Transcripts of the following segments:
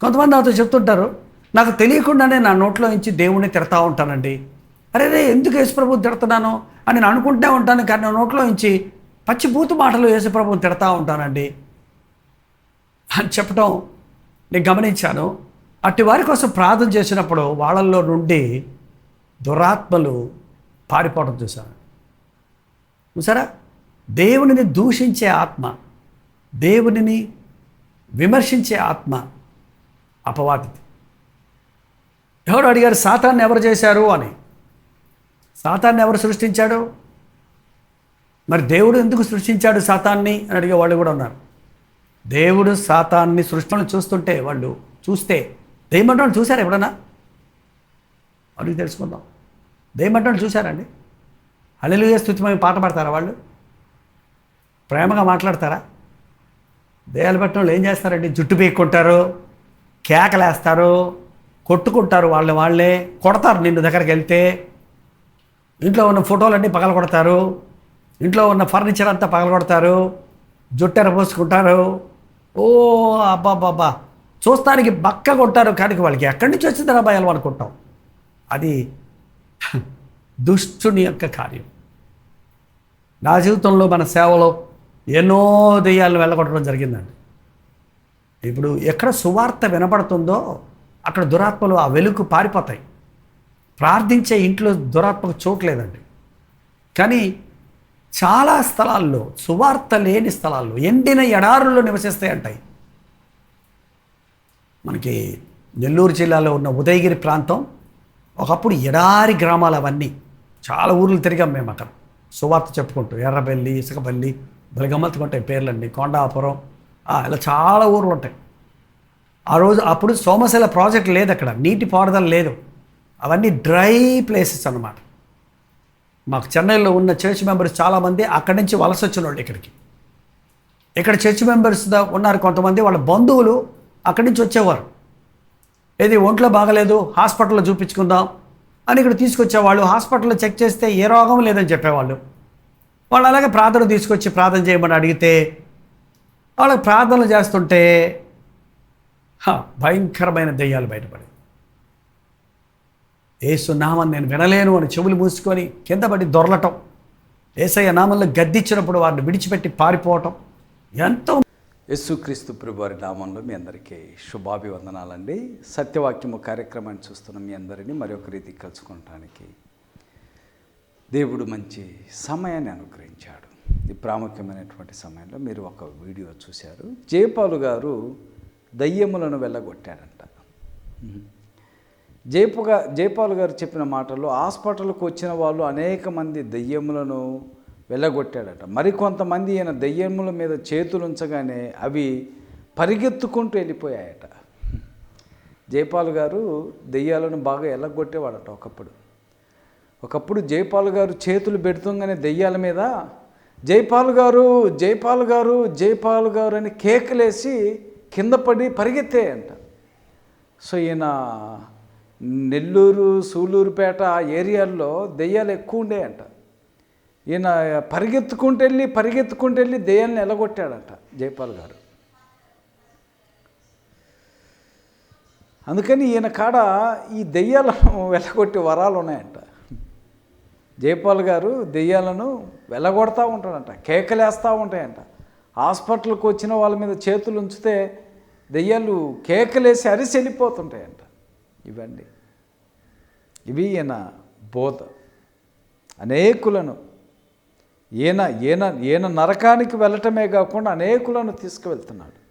కొంతమంది నాతో చెప్తుంటారు నాకు తెలియకుండానే నా నోట్లో నుంచి దేవుణ్ణి తిడతా ఉంటానండి. అరే రే ఎందుకు యేసుప్రభు తిడుతున్నాను? అని నేను అనుకుంటూ ఉంటాను కానీ నా నోట్లో నుంచి పచ్చి మాటలు యేసుప్రభుని తిడతా ఉంటానండి. అని చెప్పడం నేను గమనించాను. అట్టి వారి కోసం ప్రార్థన చేసినప్పుడు వాళ్ళల్లో నుండి దురాత్మలు పారిపోవడం చూశాను. చూసారా దేవునిని దూషించే ఆత్మ దేవునిని విమర్శించే ఆత్మ అపవాది. ఎవరు అడిగారు సాతాన్ని ఎవరు చేశారు? అని. సాతాన్ని ఎవరు సృష్టించాడు? మరి దేవుడు ఎందుకు సృష్టించాడు సాతాన్ని? అని అడిగే వాళ్ళు కూడా ఉన్నారు. దేవుడు సాతాన్ని సృష్టిని చూస్తుంటే వాళ్ళు చూస్తే దెయ్యమంటాడు చూశారు ఎప్పుడన్నా అడిగి తెలుసుకుందాం. దెయ్యమంటాడు చూశారండి అల్లెలుగా స్థుతిమని పాట పాడతారా వాళ్ళు? ప్రేమగా మాట్లాడతారా? దేయాలు పట్టిన ఏం చేస్తారండి? జుట్టు పీక్కుంటారు. కేకలేస్తారు కొట్టుకుంటారు వాళ్ళు వాళ్ళే కొడతారు నిన్ను దగ్గరికి వెళ్తే. ఇంట్లో ఉన్న ఫోటోలన్నీ పగల కొడతారు ఇంట్లో ఉన్న ఫర్నిచర్ అంతా పగల కొడతారు జుట్టెర పోసుకుంటారు. ఓ అబ్బాబ్బాబ్బా. చూస్తానికి బక్క కొట్టారు కానీ వాళ్ళకి ఎక్కడి నుంచి వచ్చింది భయాలు అనుకుంటాం. అది దుష్టుని యొక్క కార్యం. నా జీవితంలో మన సేవలో ఎన్నో దెయ్యాలను వెళ్ళగొట్టడం జరిగిందండి. ఇప్పుడు ఎక్కడ సువార్త వినపడుతుందో అక్కడ దురాత్మలు ఆ వెలుగు పారిపోతాయి. ప్రార్థించే ఇంట్లో దురాత్మకు చోట్లేదండి కానీ చాలా స్థలాల్లో సువార్త లేని స్థలాల్లో ఎండిన ఎడారుల్లో నివసిస్తాయి అంటాయి మనకి నెల్లూరు జిల్లాలో ఉన్న ఉదయగిరి ప్రాంతం ఒకప్పుడు ఎడారి గ్రామాలు అవన్నీ. చాలా ఊర్లు తిరిగాం మేము అక్కడ సువార్త చెప్పుకుంటూ ఎర్రబెల్లి ఇసుకపల్లి బలిగమ్మత్తుకు ఉంటాయి పేర్లన్నీ కొండాపురం ఇలా చాలా ఊర్లు ఉంటాయి. ఆ రోజు అప్పుడు సోమశిల ప్రాజెక్ట్ లేదు అక్కడ నీటి పారుదల లేదు. అవన్నీ డ్రై ప్లేసెస్ అన్నమాట. మాకు చెన్నైలో ఉన్న చర్చ్ మెంబర్స్ చాలామంది అక్కడి నుంచి వలస వచ్చిన వాళ్ళు ఇక్కడికి. ఇక్కడ చర్చ్ మెంబర్స్ ఉన్నారు కొంతమంది వాళ్ళ బంధువులు అక్కడి నుంచి వచ్చేవారు. ఏది ఒంట్లో బాగలేదు హాస్పిటల్లో చూపించుకుందాం అని ఇక్కడ తీసుకొచ్చేవాళ్ళు హాస్పిటల్లో చెక్ చేస్తే ఏ రోగం లేదని చెప్పేవాళ్ళు. వాళ్ళు అలాగే ప్రార్థన తీసుకొచ్చి ప్రార్థన చేయమని అడిగితే వాళ్ళకి ప్రార్థనలు చేస్తుంటే హ, భయంకరమైన దెయ్యాలు బయటపడి ఏసు నామని నేను వినలేను అని చెవులు మూసుకొని కింద పడి దొరలటం. ఏసయ్య నామంలో గద్దిచ్చినప్పుడు వారిని విడిచిపెట్టి పారిపోవటం. ఎంతో యేసుక్రీస్తు ప్రభువారి నామంలో మీ అందరికీ శుభాభివందనాలండి. సత్యవాక్యము కార్యక్రమాన్ని చూస్తున్న మీ అందరినీ మరొక రీతి కలుసుకోవటానికి దేవుడు మంచి సమయాన్ని అనుగ్రహించాడు. ప్రాముఖ్యమైనటువంటి సమయంలో మీరు ఒక వీడియో చూశారు. జయపాలు గారు దయ్యములను వెళ్ళగొట్టాడంట జయపుగా జయపాల్ గారు చెప్పిన మాటల్లో హాస్పిటల్కు వచ్చిన వాళ్ళు అనేక మంది దెయ్యములను వెళ్ళగొట్టాడట. మరికొంతమంది ఈయన దయ్యముల మీద చేతులు ఉంచగానే అవి పరిగెత్తుకుంటూ వెళ్ళిపోయాయట. జయపాల్ గారు దెయ్యాలను బాగా వెళ్ళగొట్టేవాడట ఒకప్పుడు. ఒకప్పుడు జయపాల్ గారు చేతులు పెడుతుంగానే దెయ్యాల మీద జైపాల్ గారు జైపాల్ గారు జైపాల్ గారు అని కేకలేసి కింద పడి పరిగెత్తాయంట సో ఈయన నెల్లూరు సూలూరుపేట ఏరియాల్లో దెయ్యాలు ఎక్కువ ఉండేయంట ఈయన పరిగెత్తుకుంటూ వెళ్ళి పరిగెత్తుకుంటూ వెళ్ళి దెయ్యాలను ఎలగొట్టాడంట జైపాల్ గారు. అందుకని ఈయన కాడ ఈ దెయ్యాలను వెళ్ళగొట్టే వరాలు ఉన్నాయంట. జయపాల్ గారు దెయ్యాలను వెళ్ళగొడతా ఉంటాడంట కేకలేస్తూ ఉంటాయంట. హాస్పిటల్కి వచ్చిన వాళ్ళ మీద చేతులు ఉంచితే దెయ్యాలు కేకలేసి అరిసి వెళ్ళిపోతుంటాయంట. ఇవండి. ఇవి ఈయన బోధ. అనేకులను ఈయన ఈయన ఈయన నరకానికి వెళ్ళటమే కాకుండా అనేకులను తీసుకువెళ్తున్నాడు.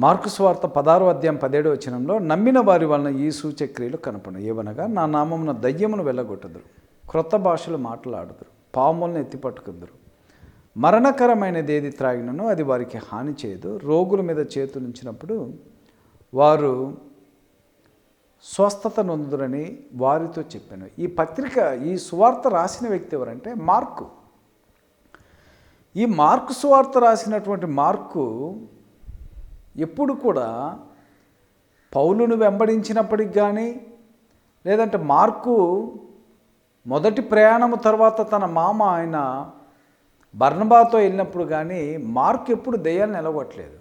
మార్కు స్వార్త పదారు అధ్యాయం పదేడు వచనంలో నమ్మిన వారి వలన ఈ సూచక్రియలు కనపడు ఏవనగా నా నామమున దయ్యమును వెళ్ళగొట్టదురు. క్రొత్త భాషలు మాట్లాడుదురు పాములను ఎత్తిపట్టుకుందరు. మరణకరమైనది ఏది త్రాగినను అది వారికి హాని చేయదు. రోగుల మీద చేతులుంచినప్పుడు వారు స్వస్థత నొందురని వారితో చెప్పాను. ఈ పత్రిక ఈ సువార్త రాసిన వ్యక్తి ఎవరంటే మార్కు. ఈ మార్కు సువార్త రాసినటువంటి మార్కు ఎప్పుడు కూడా పౌలును వెంబడించినప్పటికి కానీ లేదంటే మార్కు మొదటి ప్రయాణము తర్వాత తన మామ ఆయన బర్ణబాతో వెళ్ళినప్పుడు కానీ మార్క్ ఎప్పుడు దెయ్యాన్ని నిలగొట్టలేదు.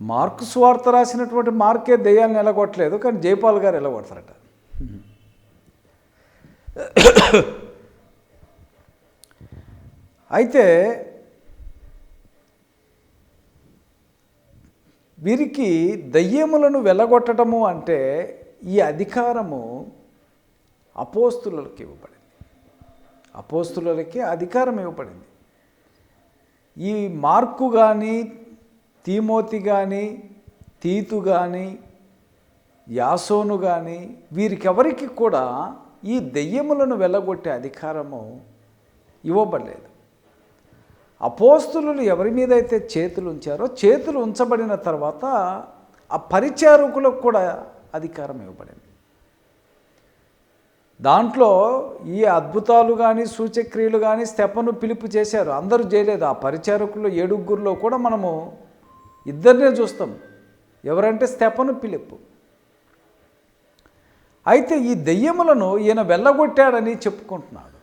మార్క్ స్వార్థ రాసినటువంటి మార్కే దెయ్యాన్ని నిలగొట్టలేదు కానీ జైపాల్ గారు నిలగొడతారట. అయితే వీరికి దయ్యములను వెళ్ళగొట్టడము అంటే ఈ అధికారము అపోస్తులకి ఇవ్వబడింది. అపోస్తులకి అధికారం ఇవ్వబడింది. ఈ మార్కు కానీ తీమోతి కానీ తీతు కానీ యాసోను కానీ వీరికెవరికి కూడా ఈ దెయ్యములను వెళ్ళగొట్టే అధికారము ఇవ్వబడలేదు. అపోస్తులు ఎవరి మీద అయితే చేతులు ఉంచారో చేతులు ఉంచబడిన తర్వాత ఆ పరిచారకులకు కూడా అధికారం ఇవ్వబడింది. దాంట్లో ఈ అద్భుతాలు కానీ సూచక్రియలు కానీ స్తెపను పిలుపు చేశారు. అందరూ చేయలేదు. ఆ పరిచారకులు ఏడుగురిలో కూడా మనము ఇద్దరినే చూస్తాం. ఎవరంటే స్తెపను పిలుపు. అయితే ఈ దెయ్యములను ఈయన వెళ్ళగొట్టాడని చెప్పుకుంటున్నాడు.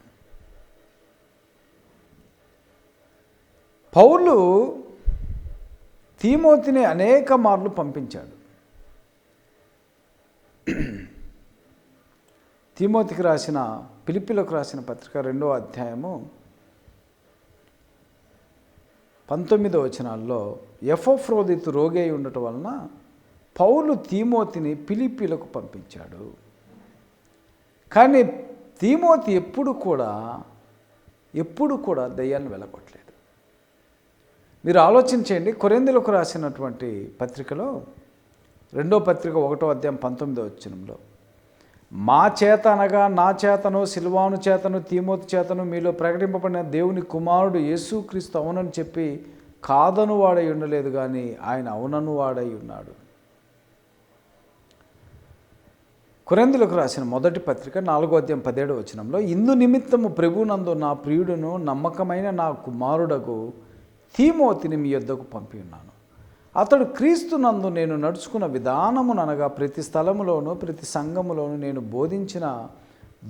పౌలు తీమోతిని అనేక మార్లు పంపించాడు. తిమోతికి రాసిన పిలిపిలకు రాసిన పత్రిక రెండో అధ్యాయము పంతొమ్మిదో వచనాల్లో ఎఫోఫ్రోదితు రోగి అయి ఉండటం వలన పౌలు తీమోతిని పిలిపిలకు పంపించాడు. కానీ తీమోతి ఎప్పుడు కూడా ఎప్పుడు కూడా దయ్యాన్ని వెళ్ళగొట్టలేదు. మీరు ఆలోచించండి కొరిందులకు రాసినటువంటి పత్రికలో రెండో పత్రిక ఒకటో అధ్యాయం పంతొమ్మిదో వచ్చినంలో మా చేత అనగా నా చేతను సిల్వాను చేతను తీమోతి చేతను మీలో ప్రకటింపబడిన దేవుని కుమారుడు యేసుక్రీస్తు అవునని చెప్పి కాదను వాడై ఉండలేదు కానీ ఆయన అవునను వాడై ఉన్నాడు. కురందులకు రాసిన మొదటి పత్రిక నాలుగో అధ్యాయం పదిహేడు వచనంలో ఇందు నిమిత్తము ప్రభునందు నా ప్రియుడును నమ్మకమైన నా కుమారుడకు తీమోతిని మీ యొద్దకు పంపి ఉన్నాను. అతడు క్రీస్తునందు నేను నడుచుకున్న విధానమును అనగా ప్రతి స్థలములోను ప్రతి సంఘములోను నేను బోధించిన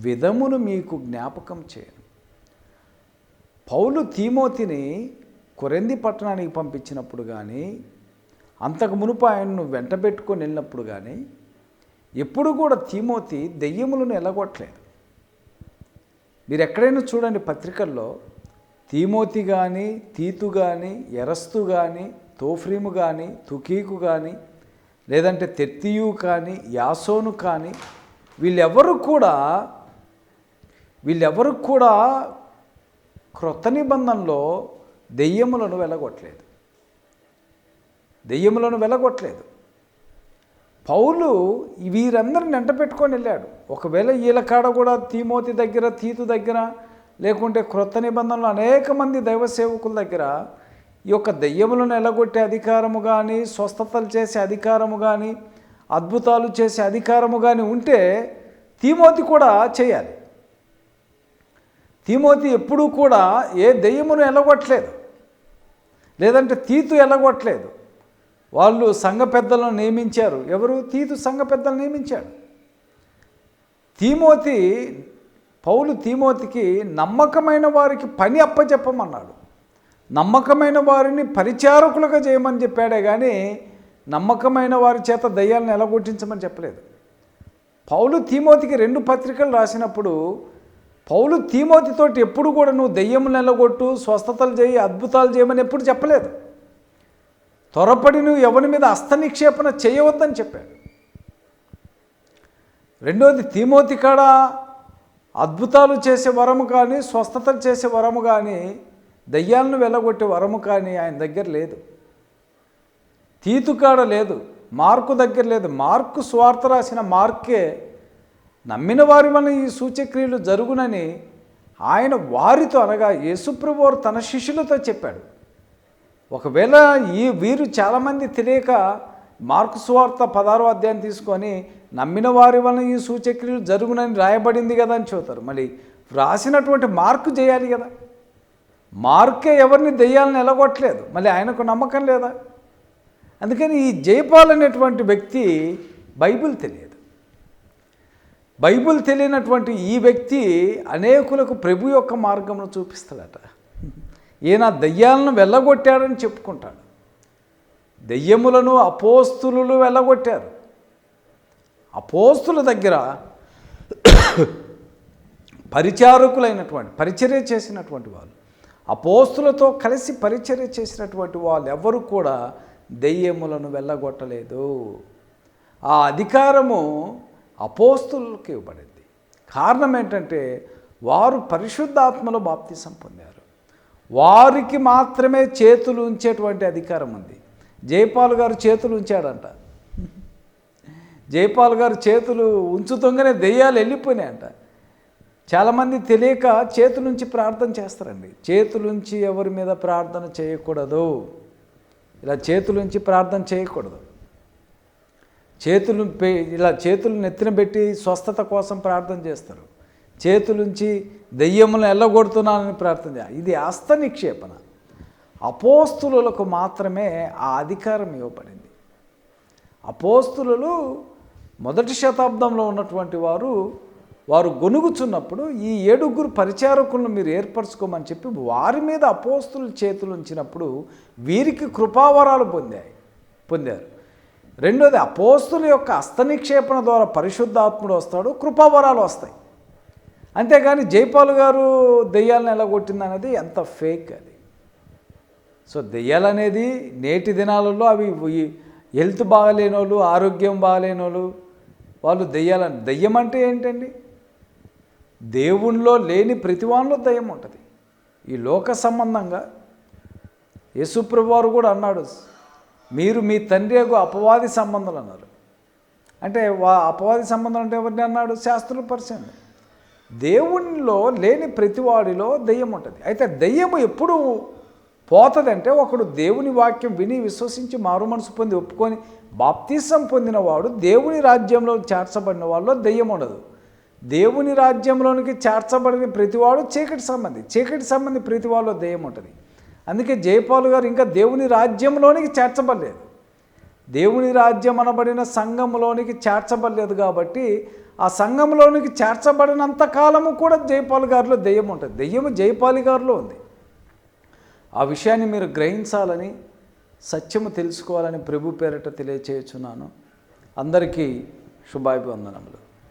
విధమును మీకు జ్ఞాపకం చేయను. పౌలు తీమోతిని కొరెంది పట్టణానికి పంపించినప్పుడు కానీ అంతకు మునుపు ఆయన్ను వెంటబెట్టుకొని వెళ్ళినప్పుడు కానీ ఎప్పుడు కూడా తీమోతి దెయ్యములను ఎలగొట్టలేదు. మీరు ఎక్కడైనా చూడండి పత్రికల్లో తీమోతి కానీ తీతు కానీ ఎరస్తు కానీ తోఫ్రీము కానీ తుకీకు కానీ లేదంటే తెత్తియు కానీ యాసోను కానీ వీళ్ళెవరు కూడా వీళ్ళెవరు కూడా క్రొత్త నిబంధనలో దెయ్యములను వెలగొట్టలేదు. దెయ్యములను వెలగొట్టలేదు. పౌలు వీరందరిని వెంట పెట్టుకొని వెళ్ళాడు. ఒకవేళ వీళ్ళ కాడ కూడా తీమోతి దగ్గర తీతు దగ్గర లేకుంటే క్రొత్త నిబంధనలు అనేక మంది దైవ సేవకుల దగ్గర ఈ యొక్క దెయ్యములను ఎలగొట్టే అధికారము కానీ స్వస్థతలు చేసే అధికారము కానీ అద్భుతాలు చేసే అధికారము కానీ ఉంటే తీమోతి కూడా చేయాలి. తీమోతి ఎప్పుడూ కూడా ఏ దెయ్యమును ఎలగొట్టలేదు. లేదంటే తీతు ఎలగొట్టలేదు. వాళ్ళు సంఘ పెద్దలను నియమించారు. ఎవరు? తీతు సంఘ పెద్దలను నియమించాడు. తీమోతి పౌలు తీమోతికి నమ్మకమైన వారికి పని అప్పచెప్పమన్నాడు నమ్మకమైన వారిని పరిచారకులుగా చేయమని చెప్పాడే కానీ నమ్మకమైన వారి చేత దయ్యాలను ఎలగొట్టించమని చెప్పలేదు. పౌలు తీమోతికి రెండు పత్రికలు రాసినప్పుడు పౌలు తీమోతితోటి ఎప్పుడు కూడా నువ్వు దెయ్యములు నిలగొట్టు స్వస్థతలు చేయి అద్భుతాలు చేయమని ఎప్పుడు చెప్పలేదు. త్వరపడి నువ్వు ఎవరి మీద హస్తనిక్షేపణ చేయవద్దని చెప్పాడు. రెండోది తీమోతి కాడ అద్భుతాలు చేసే వరము కానీ స్వస్థతలు చేసే వరము కానీ దయ్యాలను వెళ్ళగొట్టే వరము కానీ ఆయన దగ్గర లేదు. తీతు కాడ లేదు. మార్కు దగ్గర లేదు. మార్కు స్వార్థ రాసిన మార్కే నమ్మిన వారి వలన ఈ సూచక్రియలు జరుగునని ఆయన వారితో అనగా యేసుప్రభువారు తన శిష్యులతో చెప్పాడు. ఒకవేళ ఈ వీరు చాలామంది తెలియక మార్కు స్వార్థ పదారో అధ్యాయం తీసుకొని నమ్మిన వారి వలన ఈ సూచక్రియలు జరుగునని రాయబడింది కదా అని చూతారు మళ్ళీ వ్రాసినటువంటి మార్కు చేయాలి కదా. మార్కే ఎవరిని దెయ్యాలని ఎలగొట్టలేదు మళ్ళీ ఆయనకు నమ్మకం లేదా? అందుకని ఈ జైపాల్ అనేటువంటి వ్యక్తి బైబిల్ తెలియదు. బైబిల్ తెలియనటువంటి ఈ వ్యక్తి అనేకులకు ప్రభు యొక్క మార్గమును చూపిస్తాడట. ఈయన దయ్యాలను వెళ్ళగొట్టాడని చెప్పుకుంటాడు. దెయ్యములను అపోస్తులు వెళ్ళగొట్టారు అపోస్తుల దగ్గర పరిచారకులైనటువంటి పరిచర్య చేసినటువంటి వాళ్ళు. అపోస్తులతో కలిసి పరిచర్య చేసినటువంటి వాళ్ళు ఎవరు కూడా దెయ్యములను వెళ్ళగొట్టలేదు. ఆ అధికారము అపోస్తులకు ఇవ్వబడింది. కారణం ఏంటంటే వారు పరిశుద్ధాత్మలో బాప్తిసం పొందారు. వారికి మాత్రమే చేతులు ఉంచేటువంటి అధికారం ఉంది. జయపాల్ గారు చేతులు ఉంచాడంట. జయపాల్ గారు చేతులు ఉంచుతుంగానే దెయ్యాలు వెళ్ళిపోయినాయంట. చాలామంది తెలియక చేతులుంచి ప్రార్థన చేస్తారండి. చేతులుంచి ఎవరి మీద ప్రార్థన చేయకూడదు. ఇలా చేతులుంచి ప్రార్థన చేయకూడదు. చేతులు పె ఇలా చేతులు నెత్తిన పెట్టి స్వస్థత కోసం ప్రార్థన చేస్తారు. చేతులుంచి దెయ్యములను ఎల్లగొడుతున్నానని ప్రార్థన చేయాలి ఇది అస్త నిక్షేపణ అపోస్తులకు మాత్రమే ఆ అధికారం ఇవ్వబడింది. అపోస్తులు మొదటి శతాబ్దంలో ఉన్నటువంటి వారు వారు గొనుగుచున్నప్పుడు ఈ ఏడుగురు పరిచారకులను మీరు ఏర్పరచుకోమని చెప్పి వారి మీద అపోస్తుల చేతులు ఉంచినప్పుడు వీరికి కృపావరాలు పొందాయి పొందారు. రెండోది అపోస్తుల యొక్క హస్తనిక్షేపణ ద్వారా పరిశుద్ధాత్ముడు వస్తాడు కృపావరాలు వస్తాయి. అంతేగాని జైపాల్ గారు దెయ్యాలను ఎలా కొట్టిందనేది ఎంత ఫేక్ అది. సో దెయ్యాలు అనేది నేటి దినాలలో అవి హెల్త్ బాగాలేని వాళ్ళు ఆరోగ్యం బాగాలేని వాళ్ళు వాళ్ళు దెయ్యాలని దెయ్యం అంటే ఏంటండి? దేవునిలో లేని ప్రతివానిలో దయ్యం ఉంటుంది. ఈ లోక సంబంధంగా యేసుప్రభువారు కూడా అన్నాడు మీరు మీ తండ్రి యొక్క అపవాది సంబంధాలు అన్నారు. అంటే వా అపవాది సంబంధం అంటే ఎవరిని అన్నాడు? శాస్త్ర పరిచయం. దేవునిలో లేని ప్రతివాడిలో దయ్యం ఉంటుంది. అయితే దెయ్యము ఎప్పుడు పోతుందంటే ఒకడు దేవుని వాక్యం విని విశ్వసించి మారు మనసు పొంది ఒప్పుకొని బాప్తీసం పొందినవాడు దేవుని రాజ్యంలో చేర్చబడిన వాళ్ళలో దెయ్యం ఉండదు. దేవుని రాజ్యంలోనికి చేర్చబడిన ప్రతివాడు చీకటి సంబంధి. చీకటి సంబంధి ప్రతివాడులో దెయ్యం ఉంటుంది. అందుకే జయపాల్ గారు ఇంకా దేవుని రాజ్యంలోనికి చేర్చబడలేదు. దేవుని రాజ్యం అనబడిన సంఘంలోనికి చేర్చబడలేదు కాబట్టి ఆ సంఘంలోనికి చేర్చబడినంత కాలము కూడా జయపాల్ గారిలో దెయ్యం ఉంటుంది. దెయ్యము జయపాలి గారిలో ఉంది. ఆ విషయాన్ని మీరు గ్రహించాలని సత్యము తెలుసుకోవాలని ప్రభు పేరట తెలియచేయుచున్నాను. అందరికీ శుభాభివందనములు.